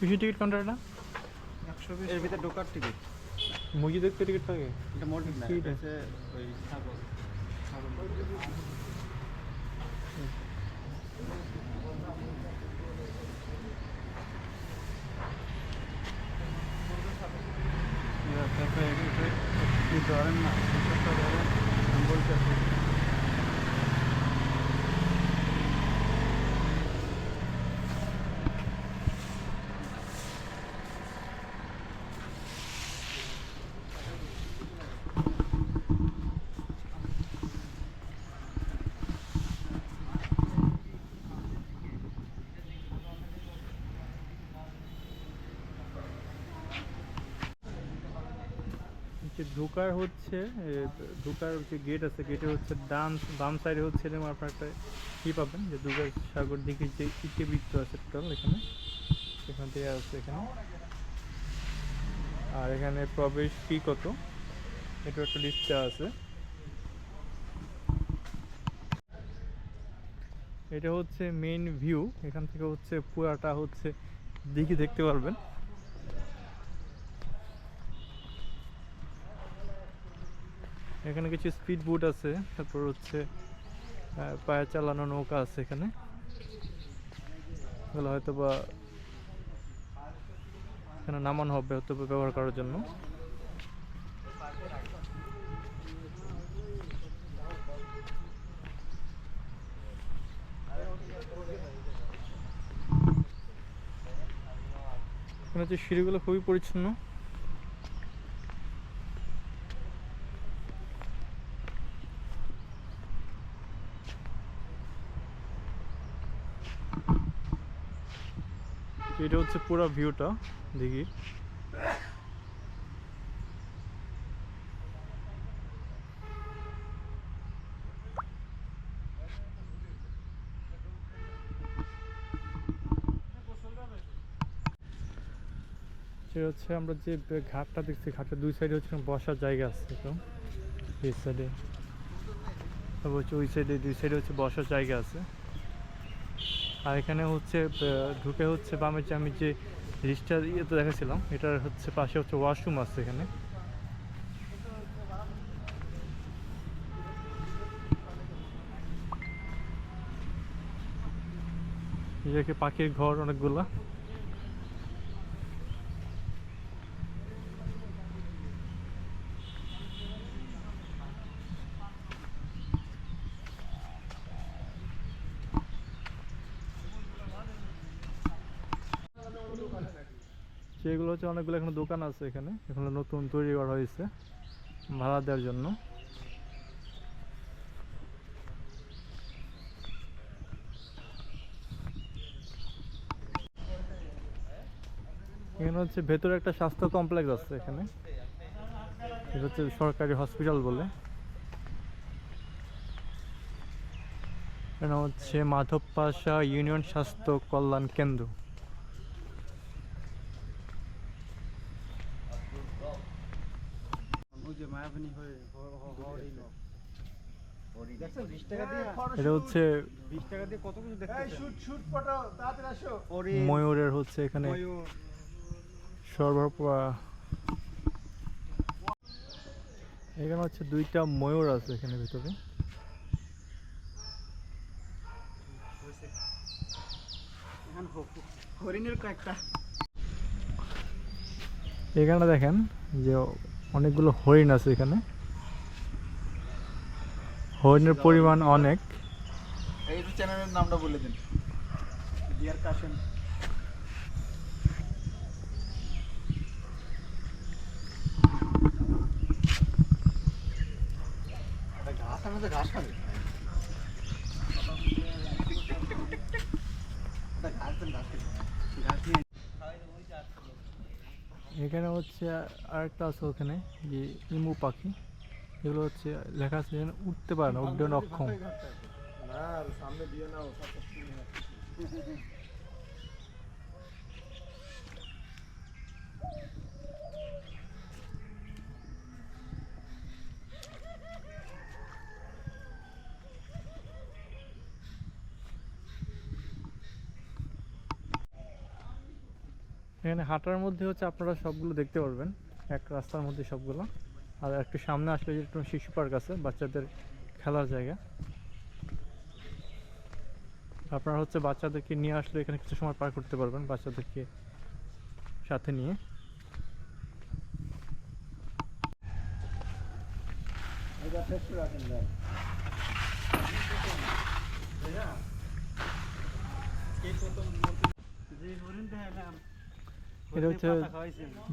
কিসের টিকিট কাউন্টারটা একশো এর ভিতরে ঢোকার টিকিট মুরগি দেখতে টিকিট থাকে এটা মসজিদ না কি এটা এটা? হচ্ছে ওই ছাগল। ছাগল এবার তারপরে এটা কি ধরেন না হিসাবটা ধরেন আমি বলতেছি যে ঢোকার হচ্ছে ঢোকার যে গেট আছে গেটে হচ্ছে ডান, বাম সাইডে হচ্ছে এরকম আপনার একটা কি পাবেন, যে দুর্গা সাগর দিকে যে ইটে বৃত্ত আছে টোটাল এখানে। এখান থেকে আছে এখানে। আর এখানে প্রবেশ ফি কত? এটা একটা লিস্ট দেওয়া আছে। এটা হচ্ছে মেইন ভিউ এখান থেকে হচ্ছে পুরাটা হচ্ছে দিঘি দেখতে পারবেন। এখানে কিছু স্পিড বোট আছে, তারপর হচ্ছে পায়ে চালানো নৌকা আছে এখানে। এগুলো হয়তো বা এখানে নামানো হবে হয়তো ব্যবহার করার জন্য। এখানে হচ্ছে সিঁড়িগুলো খুবই পরিচ্ছন্ন। এটা হচ্ছে পুরো ভিউটা দিঘির সেটা হচ্ছে আমরা যে ঘাটটা দেখছি ঘাটের দুই সাইডে হচ্ছে বসার জায়গা আছে তো এই সাইডে তারপর হচ্ছে ওই সাইডে দুই সাইডে হচ্ছে বসার জায়গা আছে। আর এখানে হচ্ছে ঢুকে হচ্ছে বামের যে আমি যে রিস্টার ইয়েতে দেখাছিলাম, এটার হচ্ছে পাশে হচ্ছে ওয়াশরুম আছে এখানে। পাখির ঘর অনেকগুলা। সেগুলো হচ্ছে অনেকগুলো এখানে দোকান আছে এখানে। এখানে নতুন তৈরি করা হয়েছে ভাড়া দেওয়ার জন্য। এখানে হচ্ছে ভেতরে একটা স্বাস্থ্য কমপ্লেক্স আছে এখানে। এটা হচ্ছে সরকারি হসপিটাল বলে। এখানে হচ্ছে মাধব পাশা ইউনিয়ন স্বাস্থ্য কল্যাণ কেন্দ্র ওই যে মায়াবনী হয়ে হ- হ- হওয়ার এই লোক। দেখছেন বিশ টাকা দিয়ে এটা হচ্ছে বিশ টাকা দিয়ে কত কিছু এই দেখতেছেন শুট শুট ফটো তাড়াতাড়ি আসো। হরিণ, ময়ূরের হচ্ছে এখানে ময়ূর। এখানে হচ্ছে দুইটা ময়ূর আছে এখানে ভিতরে। এখানে দেখেন যে অনেকগুলো হরিণ আছে এখানে। হরিণের পরিমাণ অনেক। এই চ্যানেলের নামটা বলে দিন। ঘাস ঘাস ঘাস এখানে হচ্ছে আরেকটা আছে ওখানে, যে ইমু পাখি। এগুলো হচ্ছে লেখা আছে যেন উঠতে পারে না উড্ডয়ন অক্ষম না সামনে দিয়ে নাও এখানে হাঁটার মধ্যে হচ্ছে আপনারা সবগুলো দেখতে পারবেন। এক রাস্তার মধ্যে সবগুলো। আর একটু সামনে আসলে যে শিশু পার্ক আছে, বাচ্চাদের খেলার জায়গা। আপনারা হচ্ছে বাচ্চাদেরকে নিয়ে আসলে এখানে কিছু সময় পার করতে পারবেন, বাচ্চাদেরকে সাথে নিয়ে। এটা হচ্ছে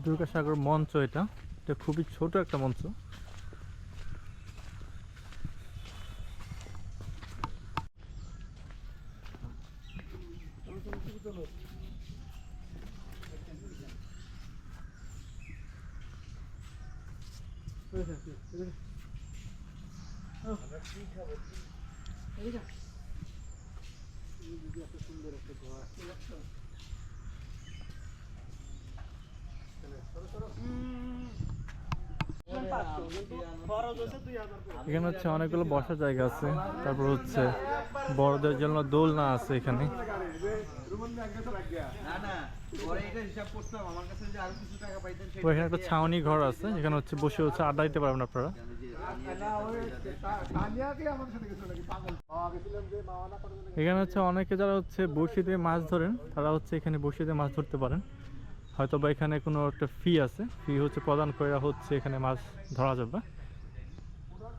দুর্গাসাগর মঞ্চ এটা। এটা খুবই ছোট একটা মঞ্চ। এখানে হচ্ছে অনেকগুলো বসার জায়গা আছে। তারপর হচ্ছে বড়দের জন্য দোলনা আছে এখানে। এখানে একটা ছাউনি ঘর আছে, এখানে হচ্ছে বসে হচ্ছে আড্ডা দিতে পারবেন আপনারা। এখানে হচ্ছে অনেকে যারা হচ্ছে দিয়ে মাছ ধরেন, তারা হচ্ছে এখানে দিয়ে মাছ ধরতে পারেন। হয়তো বা এখানে কোনো একটা ফি আছে। ফি হচ্ছে প্রদান করে হচ্ছে এখানে মাছ ধরা যাবে।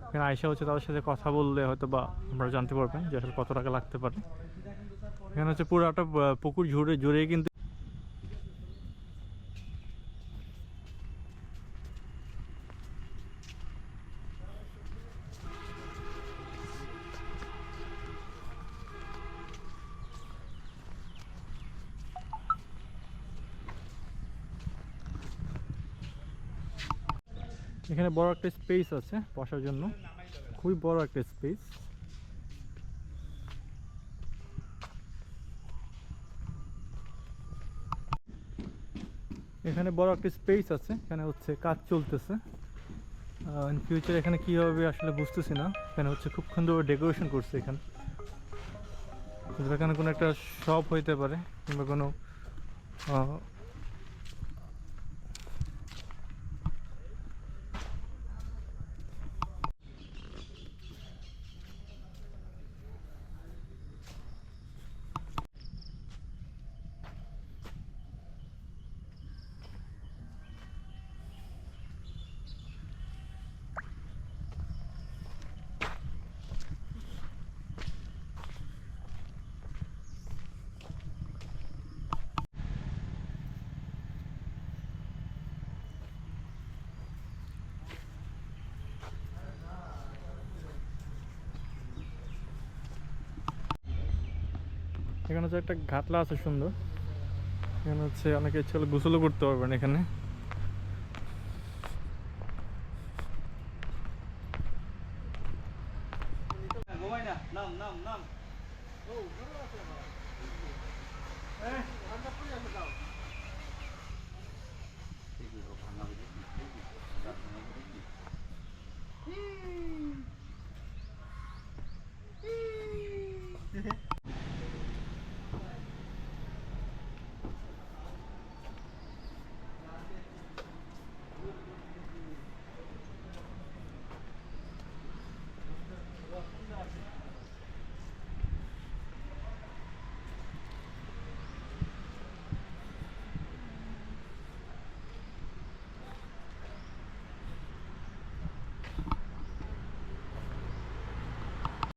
এখানে আয়সা হচ্ছে তাদের সাথে কথা বললে হয়তো বা আমরা জানতে পারবেন যে আসলে কত টাকা লাগতে পারে। এখানে হচ্ছে পুরো একটা পুকুর জুড়ে জুড়ে কিন্তু এখানে বড় একটা স্পেস আছে বসার জন্য। খুবই বড় একটা স্পেস এখানে বড় একটা স্পেস আছে, এখানে হচ্ছে কাজ চলতেছে। ইন ফিউচার এখানে কী হবে আসলে বুঝতেছি না, এখানে হচ্ছে খুব সুন্দর ডেকোরেশন করছে এখানে। এখানে কোনো একটা শপ হইতে পারে কিংবা কোনো এখানে হচ্ছে একটা ঘাটলা আছে সুন্দর। এখানে হচ্ছে অনেকে ছেলে গোসলও করতে পারবেন এখানে।